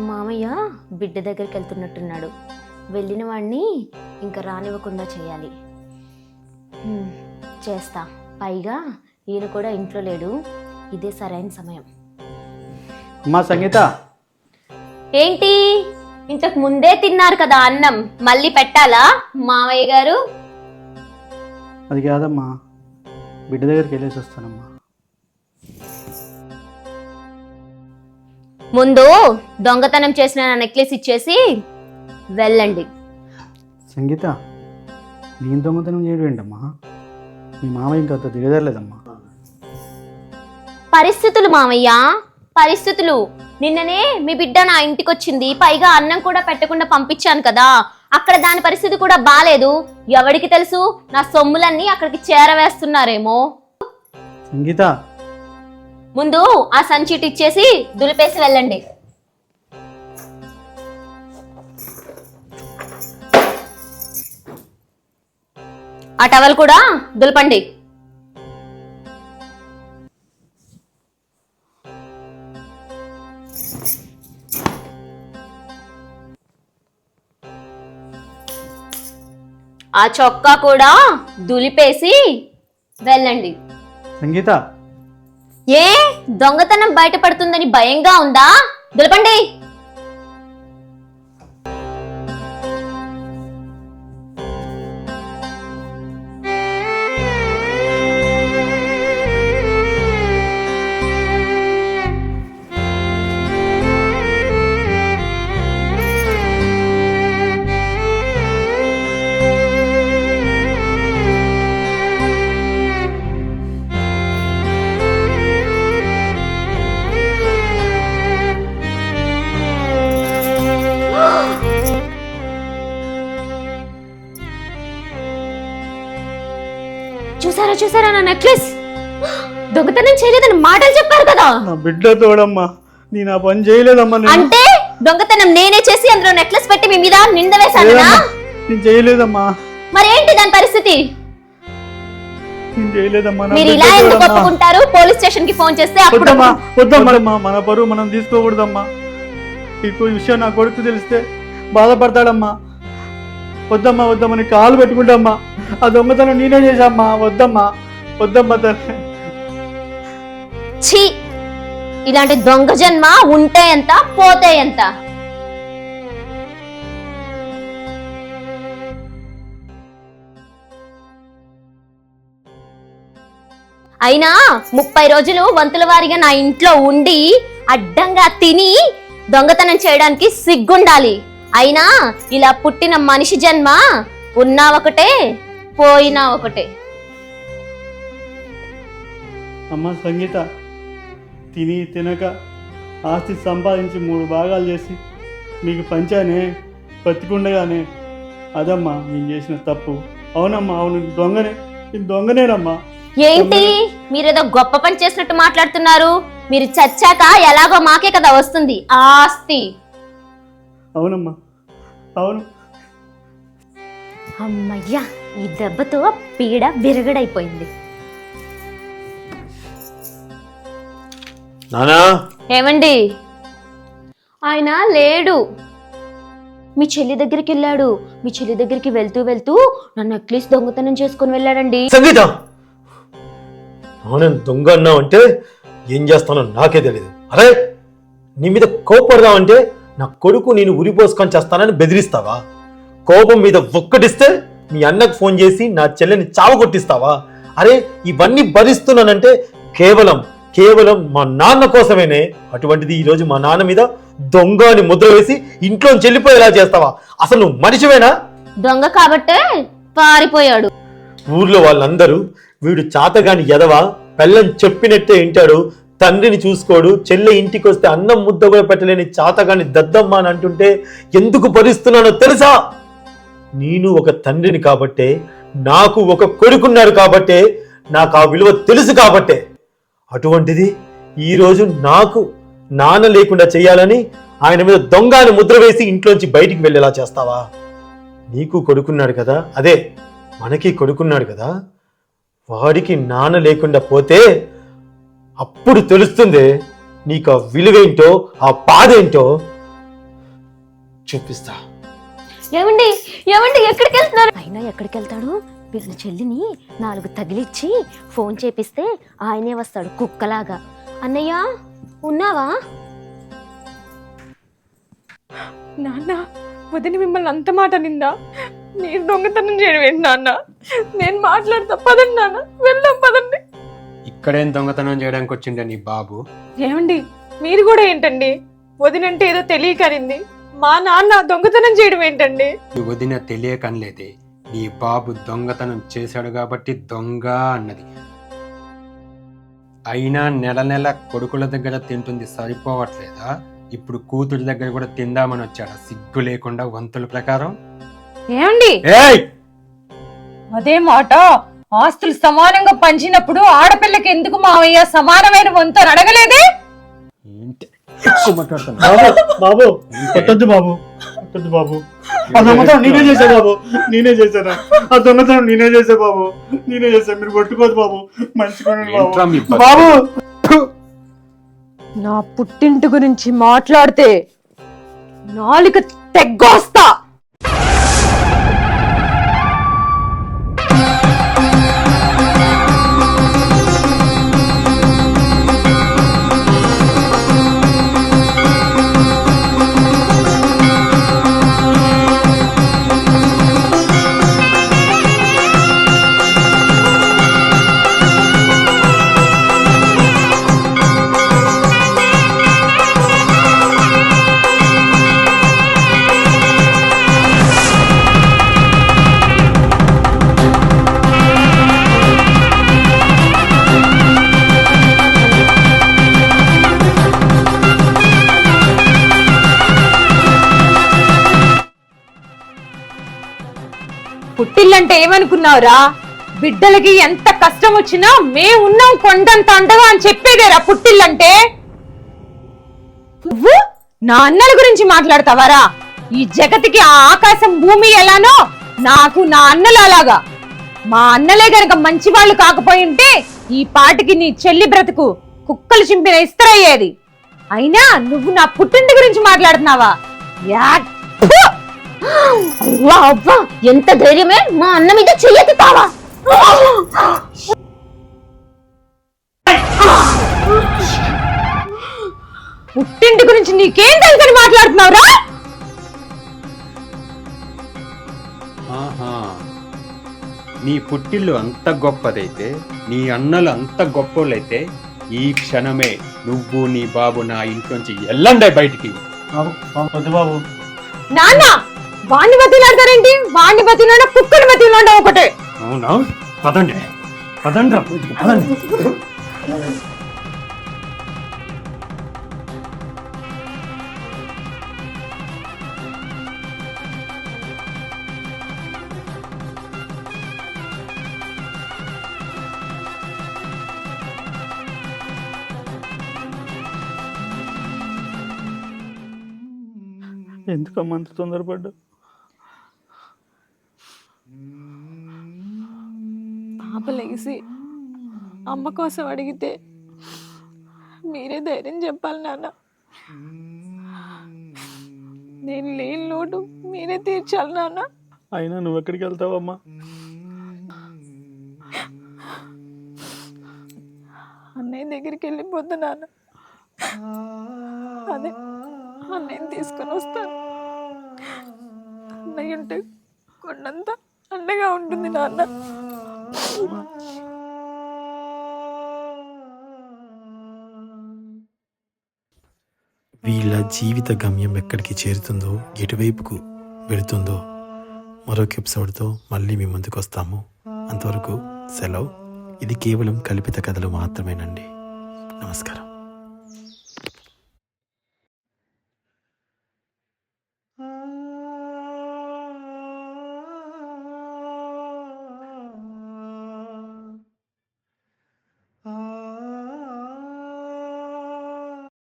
మామయ్య బిడ్డ దగ్గరికి వెళ్తున్నట్టున్నాడు. వెళ్ళిన వాడిని ఇంకా రానివ్వకుండా చేయాలి. చేస్తా. పైగా ఈయన కూడా ఇంట్లో లేడు. ఇదే సరైన సమయం. అమ్మా సంగీత. ఏంటి? ఇంతకు ముందే తిన్నారు కదా అన్నం. మళ్ళీ పెట్టాలా? మామయ్య గారు? అది కాదమ్మా. బిడ్డ దగ్గరికి వెళ్ళేసి వస్తానమ్మా. ముందు దొంగతనం చేసిన నా నెక్లెస్ ఇచ్చేసి వెళ్ళండి. సంగీత నేను దొంగతనం చేయడం ఏంటమ్మా? మీ మామయ్య ఇంకా దిగజారలేదమ్మా. పరిస్థితులు మామయ్య పరిస్థితులు. నిన్ననే మీ బిడ్డ నా ఇంటికి వచ్చింది పైగా అన్నం కూడా పెట్టకుండా పంపించాను కదా. అక్కడ దాని పరిస్థితి కూడా బాలేదు. ఎవడికి తెలుసు? నా సొమ్ములన్నీ అక్కడికి చేరవేస్తున్నారేమో. సంగీత ముందు ఆ సంచిటి ఇచ్చేసి దులిపేసి వెళ్ళండి. ఆ టవల్ కూడా దులపండి. ఆ చొక్కా కూడా దులిపేసి వెళ్ళండి. సంగీత. ఏ దొంగతనం బయటపడుతుందని భయంగా ఉందా? దులపండి. చూసారా చూసారా నా నెక్లెస్ దొంగతనం చేయలేదని మాటలు చెప్పారు కదా. నా బిడ్డ తోడమ్మా నేను ఆ పని చేయలేదమ్మా నేను. అంటే దొంగతనం నేనే చేసి అందులో నెక్లెస్ పెట్టి మీ మీద నింద వేశానా లేదమ్మా. నేను చేయలేదమ్మా. మరేంటి దాని పరిస్థితి? నేను చేయలేదమ్మా నా మీరు బిడ్డ ఇలా ఎందుకు తోడమ్మా. ఒప్పుకుంటారు పోలీస్ స్టేషన్కి ఫోన్ చేస్తే అప్పుడు వద్దమ్మా వద్దమ్మా మన పరువు మనం తీసుకోకూడదమ్మా. ఈ విషయం నా కొడుకు తెలిస్తే బాధపడతాడమ్మా. వద్దమ్మా వద్దమ్మా నీ కాలు పెట్టుకుంటామ్మా. ఆ దొంగతనం నేనే చేశామ్మా. వద్దమ్మా వద్దమ్మా తల్లి ఛీ! ఇలాంటి దొంగ జన్మ ఉంటే ఎంత పోతే ఎంత? అయినా ముప్పై రోజులు వంతుల వారిగా నా ఇంట్లో ఉండి అడ్డంగా తిని దొంగతనం చేయడానికి సిగ్గుండాలి. అయినా ఇలా పుట్టిన మనిషి జన్మ ఉన్నా ఒకటే పోయినా ఒకటే. అమ్మ సంగీత తిని తినక ఆస్తి సంపాదించి మూడు భాగాలు చేసి మీకు పంచానే బతికుండగానే. అదమ్మా నేను చేసిన తప్పు. అవునమ్మా అవును దొంగనే నేను దొంగనేనమ్మా. ఏంటి? మీరేదో గొప్ప పని చేసినట్టు మాట్లాడుతున్నారు. మీరు చచ్చాక ఎలాగో మాకే కదా వస్తుంది ఆస్తి. అవునమ్మా. అవును. అమ్మయ్యా ఈ దెబ్బతో పీడ విరగడైపోయింది. నానా? ఏమండి? ఆయన లేడు. మీ చెల్లి దగ్గరికి వెళ్ళాడు మీ చెల్లి దగ్గరికి వెళ్తూ వెళ్తూ నా నెక్లెస్ దొంగతనం చేసుకొని వెళ్ళాడండి. సంగీత! నేను దొంగ అన్నావు అంటే ఏం చేస్తానో నాకే తెలియదు అరే నీ మీద కోపడదామంటే నా కొడుకు నేను ఉరిపోసుకొని చేస్తానని బెదిరిస్తావా? కోపం మీద ఒక్కటిస్తే మీ అన్నకు ఫోన్ చేసి నా చెల్లెని చావు కొట్టిస్తావా అరే ఇవన్నీ భరిస్తున్నానంటే కేవలం కేవలం మా నాన్న కోసమేనే. అటువంటిది ఈరోజు మా నాన్న మీద దొంగ అని ముద్ర వేసి ఇంట్లో చెల్లిపోయేలా చేస్తావా? అసలు మనిషివేనా? దొంగ కాబట్టే పారిపోయాడు. ఊర్లో వాళ్ళందరూ వీడు చాతగాని ఎదవా పెళ్ళం చెప్పినట్టే వింటాడు. తండ్రిని చూసుకోడు చెల్లె ఇంటికి వస్తే అన్నం ముద్ద కూడా పెట్టలేని చాతగాని దద్దమ్మ అని అంటుంటే ఎందుకు భరిస్తున్నానో తెలుసా? నేను ఒక తండ్రిని కాబట్టే నాకు ఒక కొడుకున్నాడు కాబట్టే నాకు ఆ విలువ తెలుసు కాబట్టే. అటువంటిది ఈరోజు నాకు నాన్న లేకుండా చేయాలని ఆయన మీద దొంగని ముద్ర వేసి ఇంట్లోంచి బయటికి వెళ్ళేలా చేస్తావా? నీకు కొడుకున్నాడు కదా అదే మనకి కొడుకున్నాడు కదా వాడికి నాన్న లేకుండా పోతే అప్పుడు తెలుస్తుంది నీకు ఆ విలువేంటో ఆ బాధ ఏంటో చూపిస్తా. ఏమండి? ఏమండి? ఎక్కడికి వెళ్తున్నారు? అయినా ఎక్కడికి వెళ్తాడు? వీళ్ళ చెల్లిని నాలుగు తగిలిచ్చి ఫోన్ చేపిస్తే ఆయనే వస్తాడు కుక్కలాగా. అన్నయ్య ఉన్నావా? నాన్న వదిన మిమ్మల్ని అంత మాట నిందా మీరు దొంగతనం చేయడం ఏంటి నాన్న? నేను మాట్లాడతా పదండి నాన్న వెళ్దాం పదండి. ఇక్కడేం దొంగతనం చేయడానికి వచ్చిండే నీ బాబు? ఏమండి? మీరు కూడా ఏంటండి? వదినంటే ఏదో తెలియకనింది మా నాన్న దొంగతనం చేయడం ఏంటండి? నీ వదిన తెలియకనలేదే. నీ బాబు దొంగతనం చేశాడు కాబట్టి దొంగ అన్నది. అయినా నెల నెల కొడుకుల దగ్గర తింటుంది సరిపోవట్లేదా? ఇప్పుడు కూతురి దగ్గర కూడా తిందామని వచ్చాడా? సిగ్గు లేకుండా వంతుల ప్రకారం? ఏమండి? ఏయ్! అదే మాట. ఆస్తులు సమానంగా పంచినప్పుడు ఆడపిల్లకి ఎందుకు మావయ్య సమానమైన వంతు అడగలేదే? ఏంటి? ఎక్కువ మాట్లాడుతున్నావు? బాబు బాబు. కొట్టద్దు బాబు. కొట్టద్దు బాబు. ఆ దొంగతనం నేనే చేశా బాబు. నేనే చేశాను ఆ దొంగతనం నేనే చేశా బాబు. నేనే చేశా. మీరు కొట్టుకోదు బాబు. మంచిగా ఏంట్రా మీ బాబు బాబు! నా పుట్టింటి గురించి మాట్లాడితే నాలుక తెగ్గొస్తా. పుట్టిల్లంటే ఏమనుకున్నావురా? బిడ్డలకి ఎంత కష్టం వచ్చినా మేము ఉన్నాం కొండంత అండగా అని చెప్పేదేరా పుట్టిల్లంటే? నువ్వు నా అన్నల గురించి మాట్లాడతావారా? ఈ జగతికి ఆ ఆకాశం భూమి ఎలానో నాకు నా అన్నలు అలాగా. మా అన్నలే గనక మంచి వాళ్ళు కాకపోయి ఉంటే ఈ పాటికి నీ చెల్లి బ్రతుకు కుక్కలు చింపిన ఇస్తరయ్యేది. అయినా నువ్వు నా పుట్టింటి గురించి మాట్లాడుతున్నావా? యా అవ్వా అవ్వా ఎంత ధైర్యమే మా అన్న మీద చెయ్యెత్తుతావా పుట్టింటి గురించి నీకేం తెలుసని మాట్లాడుతున్నావురా? ఆహా. నీ పుట్టిల్లు అంత గొప్పదైతే నీ అన్నలు అంత గొప్పోళ్ళైతే ఈ క్షణమే నువ్వు నీ బాబు నా ఇంట్లోంచి వెళ్ళండి బయటికి. బాబు. నాన్న! వాణ్ణి బతిలాడతారేంటి వాణ్ణి బతిలాడ కుక్కని బతిలాడ ఒకటే. అవునా? పదండి. పదండి పదండి. ఎందుకమ్మా అంత తొందరపడ్డా పాప అమ్మ కోసం అడిగితే మీరే ధైర్యం చెప్పాలి నాన్న. నేను లేని లోటు మీరే తీర్చాలి నాన్న. అయినా నువ్వు ఎక్కడికి వెళ్తావమ్మా? అన్నయ్య దగ్గరికి వెళ్ళిపోద్దు నాన్న. అదే అన్నయ్యని తీసుకొని వస్తాను. అన్నయ్య ఉంటే కొండంత అండగా ఉంటుంది నాన్న. వీళ్ళ జీవిత గమ్యం ఎక్కడికి చేరుతుందో ఎటువైపుకు వెళుతుందో మరొక ఎపిసోడ్తో మళ్ళీ మీ ముందుకు వస్తాము. అంతవరకు సెలవు. ఇది కేవలం కల్పిత కథలు మాత్రమేనండి. నమస్కారం.